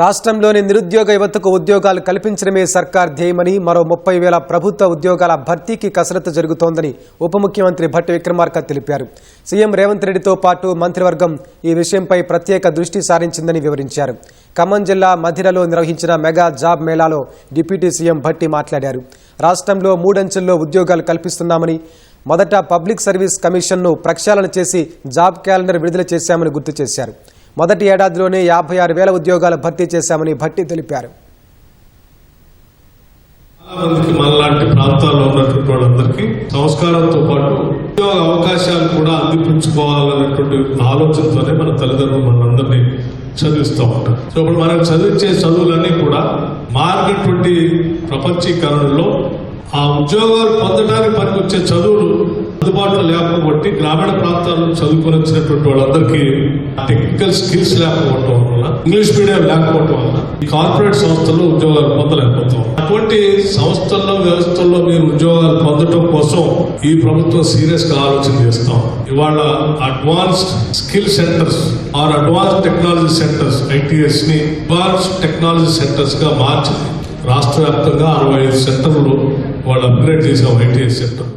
రాష్ట్రంలోని నిరుద్యోగ యువతకు ఉద్యోగాలు కల్పించడమే సర్కార్ ధ్యేయమని మరో ముప్పై వేల ప్రభుత్వ ఉద్యోగాల భర్తీకి కసరత్తు జరుగుతోందని ఉప ముఖ్యమంత్రి భట్టి విక్రమార్క తెలిపారు. సీఎం రేవంత్ రెడ్డితో పాటు మంత్రివర్గం ఈ విషయంపై ప్రత్యేక దృష్టి సారించిందని వివరించారు. ఖమ్మం జిల్లా మధిరలో నిర్వహించిన మెగా జాబ్ మేళాలో డిప్యూటీ సీఎం భట్టి మాట్లాడారు. రాష్ట్రంలో మూడంచెల్లో ఉద్యోగాలు కల్పిస్తున్నామని మొదట పబ్లిక్ సర్వీస్ కమిషన్ను ప్రక్షాళన చేసి జాబ్ క్యాలెండర్ విడుదల చేశామని గుర్తు చేశారు. మొదటి ఏడాదిలోనే యాభై ఆరు వేల ఉద్యోగాలు భర్తీ చేశామని భట్టి తెలిపారు. మందికి మనలాంటి ప్రాంతాల్లో ఉన్నటువంటి వాళ్ళందరికీ సంస్కారంతో పాటు ఉద్యోగ అవకాశాలు కూడా అందిపుచ్చుకోవాలనేటువంటి ఆలోచనతోనే మన తల్లిదండ్రులు మనందరినీ చదివిస్తూ ఉంటారు. సో ఇప్పుడు మనం చదివించే చదువులన్నీ కూడా మారినటువంటి ప్రపంచీకరణలో ఆ ఉద్యోగాలు పొందడానికి పనికొచ్చే చదువులు అందుబాటులో కాబట్టి గ్రామీణ ప్రాంతాల్లో చదువుకొని వచ్చినటువంటి వాళ్ళందరికీ టెక్నికల్ స్కిల్స్ లేకపోవటం వల్ల ఇంగ్లీష్ మీడియం లేకపోవటం వల్ల ఈ కార్పొరేట్ సంస్థల్లో ఉద్యోగాలు పొందలేకపోతాం. అటువంటి సంస్థల్లో వ్యవస్థల్లో మీరు ఉద్యోగాలు పొందటం కోసం ఈ ప్రభుత్వం సీరియస్గా ఆలోచన చేస్తాం. ఇవాళ advanced skill centres or advance technology centres ఐటీఎస్ని advance technology సెంటర్స్గా మార్చింది రాష్ట్ర వ్యాప్తంగా అరవై ఐదు సెంటర్లు వాళ్ళు అప్గ్రేడ్ చేసాం ఐటీఎస్ సెంటర్.